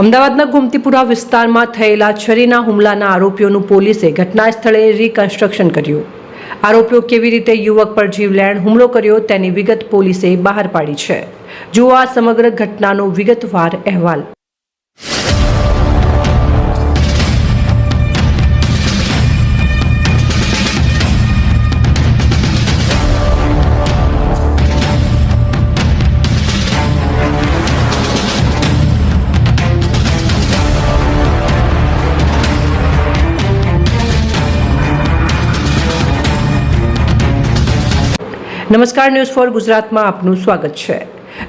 અમદાવાદના ગોમતીપુરા વિસ્તારમાં થયેલા છરીના હુમલાના આરોપીઓનું પોલીસે ઘટના સ્થળે રિકન્સ્ટ્રક્શન કર્યું. આરોપીઓ કેવી રીતે યુવક પર જીવલેણ હુમલો કર્યો તેની વિગત પોલીસે બહાર પાડી છે. જુઓ આ સમગ્ર ઘટનાનો વિગતવાર અહેવાલ. નમસ્કાર, ન્યૂઝ ફોર ગુજરાતમાં આપનું સ્વાગત છે.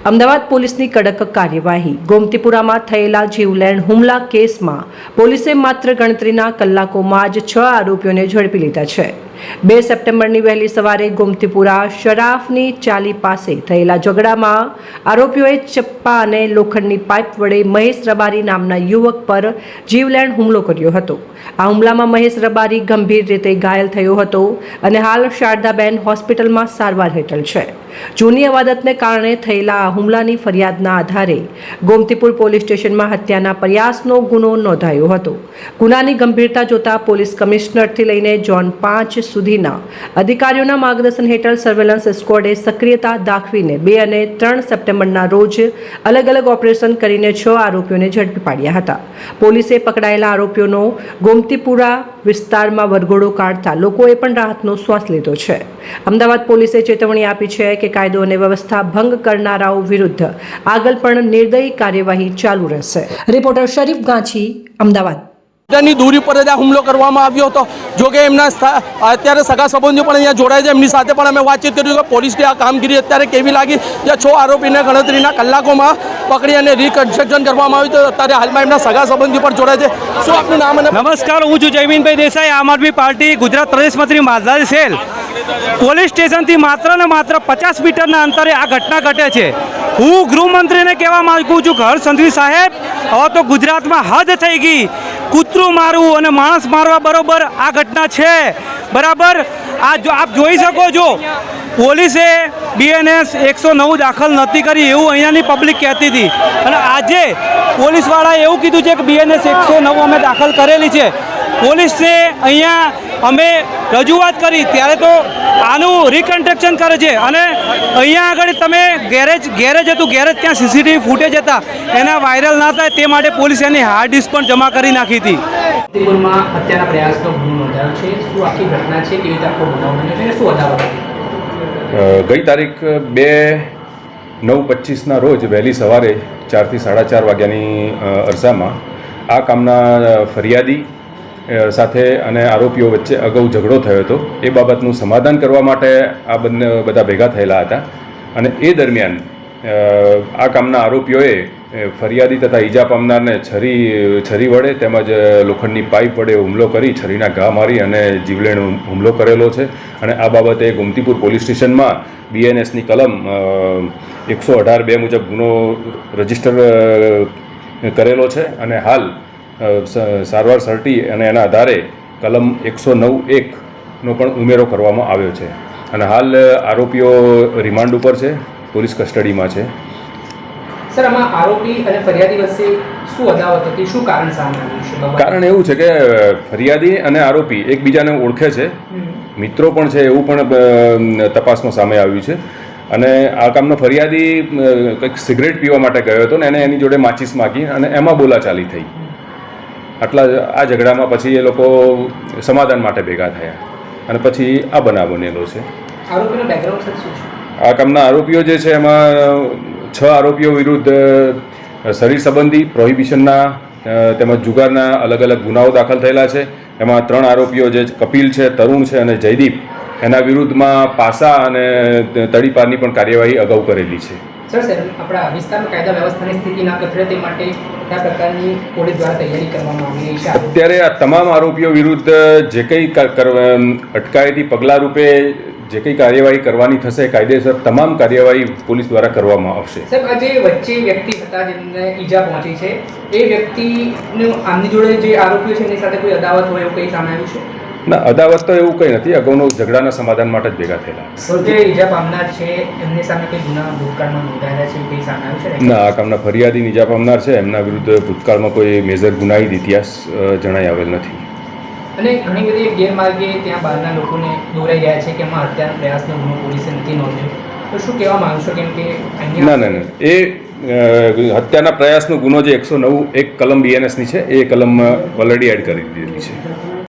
અમદાવાદ પોલીસની કડક કાર્યવાહી. ગોમતીપુરામાં થયેલા જીવલેણ હુમલા કેસમાં પોલીસે માત્ર ગણતરીના કલાકોમાં જ છ આરોપીઓને ઝડપી લીધા છે. બે સપ્ટેમ્બરની વહેલી સવારે ગોમતીપુરા શરાફની ચાલી પાસે થયેલા ઝઘડામાં આરોપીઓએ ચપ્પા અને લોખંડની પાઇપ વડે મહેશ રબારી નામના યુવક પર જીવલેણ હુમલો કર્યો હતો. આ હુમલામાં મહેશ રબારી ગંભીર રીતે ઘાયલ થયો હતો અને હાલ શારદાબેન હોસ્પિટલમાં સારવાર હેઠળ છે. જૂની અવાદતને કારણે થયેલા આ હુમલાની ફરિયાદના આધારે ગોમતીપુર પોલીસ સ્ટેશનમાં હત્યાના પ્રયાસનો ગુનો નોંધાયો હતો. ગુનાની ગંભીરતા જોતા પોલીસ કમિશનરથી લઈને જોન પાંચ સુધીના અધિકારીઓના માર્ગદર્શન હેઠળ સર્વેલન્સ સ્કવોડે સક્રિયતા દાખવીને બે અને ત્રણ સપ્ટેમ્બરના રોજ અલગ અલગ ઓપરેશન કરીને છ આરોપીઓને ઝડપી પાડ્યા હતા. પોલીસે પકડાયેલા આરોપીઓનો ગોમતીપુરા વિસ્તારમાં વરઘોડો કાઢતા લોકોએ પણ રાહતનો શ્વાસ લીધો છે. અમદાવાદ પોલીસે ચેતવણી આપી છે કે કાયદો અને વ્યવસ્થા ભંગ કરનારાઓ વિરુદ્ધ આગળ પણ નિર્દયી કાર્યવાહી ચાલુ રહેશે. રિપોર્ટર શરીફ ગાંચી, અમદાવાદ. ની દૂરી પર જ આ હુમલો કરવામાં આવ્યો હતો. જો કે એમના અત્યારે સગા સંબંધીઓ પણ અહીંયા જોડાય છે. એમની સાથે પણ અમે વાતચીત કરી કે પોલીસની આ કામગીરી અત્યારે કેવી લાગી? જે છ આરોપીને ગણતરીના કલાકોમાં પકડી અને રિકન્સ્ટ્રક્શન કરવામાં આવ્યું તો અત્યારે હાલમાં એમના સગા સંબંધીઓ પણ જોડાય છે. શું આપનું નામ નમસ્કાર, હું છું જયમીનભાઈ દેસાઈ, આમ આદમી પાર્ટી ગુજરાત પ્રદેશ મંત્રી માલધારી સેલ. પોલીસ સ્ટેશનથી માત્ર ને માત્ર પચાસ મીટરના અંતરે આ ઘટના ઘટે છે. હું ગૃહમંત્રીને કહેવા માંગુ છું કે હર્ષ સંઘવી સાહેબ, હવે તો ગુજરાતમાં હદ થઈ ગઈ. કૂતરું મારવું અને માણસ મારવા બરોબર આ ઘટના છે. બરાબર? આ જો આપ જોઈ શકો છો. પોલીસે બીએનએસ એકસો નવ દાખલ નથી કરી એવું અહીંયાની પબ્લિક કહેતી હતી. અને આજે પોલીસવાળાએ એવું કીધું છે કે બીએનએસ એકસો નવ અમે દાખલ કરેલી છે. પોલીસે અહીંયા અમે રજૂઆત કરી ત્યારે તો આનું રિકન્સ્ટ્રક્શન કરે છે. અને અહીંયા આગળ તમે ગેરેજ ગેરેજ હતું ગેરેજ ત્યાં સીસીટીવી ફૂટેજ હતા. એના વાયરલ ના થાય તે માટે પોલીસે એની હાર્ડ ડિસ્ક પણ જમા કરી નાખી હતી. ફતેપુરમાં હત્યાના પ્રયાસનો ગુનો નોંધાયો છે. શું આખી ઘટના છે? કેવી રીતે આખો બનાવ બન્યો છે? શું અદાવત ગઈ તારીખ બે નવ પચીસના રોજ વહેલી સવારે ચારથી સાડા ચાર વાગ્યાની અરસામાં આ કામના ફરિયાદી સાથે અને આરોપીઓ વચ્ચે અગાઉ ઝઘડો થયો હતો. એ બાબતનું સમાધાન કરવા માટે આ બંને બધા ભેગા થયેલા હતા અને એ દરમિયાન આ કામના આરોપીઓએ ફરિયાદી તથા ઈજા પામનારને છરી છરી વડે તેમજ લોખંડની પાઇપ વડે હુમલો કરી છરીના ઘા મારી અને જીવલેણ હુમલો કરેલો છે. અને આ બાબતે ગોમતીપુર પોલીસ સ્ટેશનમાં બીએનએસની કલમ એકસો અઢાર બે મુજબ ગુનો રજિસ્ટર કરેલો છે. અને હાલ સારવાર સર્ટી અને એના આધારે કલમ એકસો નવ એકનો પણ ઉમેરો કરવામાં આવ્યો છે. અને હાલ આરોપીઓ રિમાન્ડ ઉપર છે પોલીસ કસ્ટડીમાં છે. સર આમાં આરોપી અને ફરિયાદી વચ્ચે શું અદાવત હતી? શું કારણ સામે આવ્યું છે? કારણ એવું છે કે ફરિયાદી અને આરોપી એકબીજાને ઓળખે છે. મિત્રો પણ છે એવું પણ તપાસમાં સામે આવ્યું છે. અને આ કામનો ફરિયાદી કંઈક સિગરેટ પીવા માટે ગયો હતો ને એને એની જોડે માચીસ માગી અને એમાં બોલાચાલી થઈ. આટલા આ ઝઘડામાં પછી એ લોકો સમાધાન માટે ભેગા થયા. અને પછી આ બનાવ બનેલો છે. આ કામના આરોપીઓ જે છે એમાં છ આરોપીઓ વિરુદ્ધ શરીર સંબંધી પ્રોહિબિશનના તેમજ જુગારના અલગ અલગ ગુનાઓ દાખલ થયેલા છે. એમાં ત્રણ આરોપીઓ જે કપિલ છે તરુણ છે અને જયદીપ એના વિરુદ્ધમાં પાસા અને તડીપારની પણ કાર્યવાહી અગાઉ કરેલી છે. સર સર આપણા વિસ્તારમાં કાયદા વ્યવસ્થાની સ્થિતિ ના કથળે તે માટે કયા પ્રકારની પોલીસ દ્વારા તૈયારી કરવામાં આવી રહી છે? અત્યારે આ તમામ આરોપીઓ વિરુદ્ધ જે કંઈ અટકાયતી પગલાં રૂપે જે કંઈ કાર્યવાહી કરવાની થશે કાયદેસર તમામ કાર્યવાહી પોલીસ દ્વારા કરવામાં આવશે. સર આ જે વચ્ચે વ્યક્તિ હતા જેમને ઈજા પહોંચી છે એ વ્યક્તિનું આમની જોડે જે આરોપીઓ છે એની સાથે કોઈ અદાવત હોય એવું કંઈ સામે આવ્યું છે? ના અદાવત તો એવું કંઈ નથી. અગાઉનો ઝઘડાના સમાધાન માટે જ ભેગા થયેલા. જે ઈજા પામનાર છે એમની સામે કોઈ ગુના ભૂતકાળમાં નોંધાયેલા છે કંઈ સામે આવ્યું છે? ના આ કામના ફરિયાદી નીજા પામનાર છે. એમના વિરુદ્ધ ભૂતકાળમાં કોઈ મેજર ગુનાહિત ઇતિહાસ જણાઈ આવેલ નથી. અને ઘણી બધી ગેરમાર્ગે ત્યાં બહારના લોકોને દોરાઈ ગયા છે કે એમાં હત્યાનો પ્રયાસનો ગુનો પોલીસે નથી નોંધ્યો. તો શું કહેવા માંગશો કેમ કે ના ના ના. એ હત્યાના પ્રયાસનો ગુનો જે એકસો નવ એક કલમ બીએનએસની છે એ કલમમાં ઓલરેડી એડ કરી દીધેલી છે.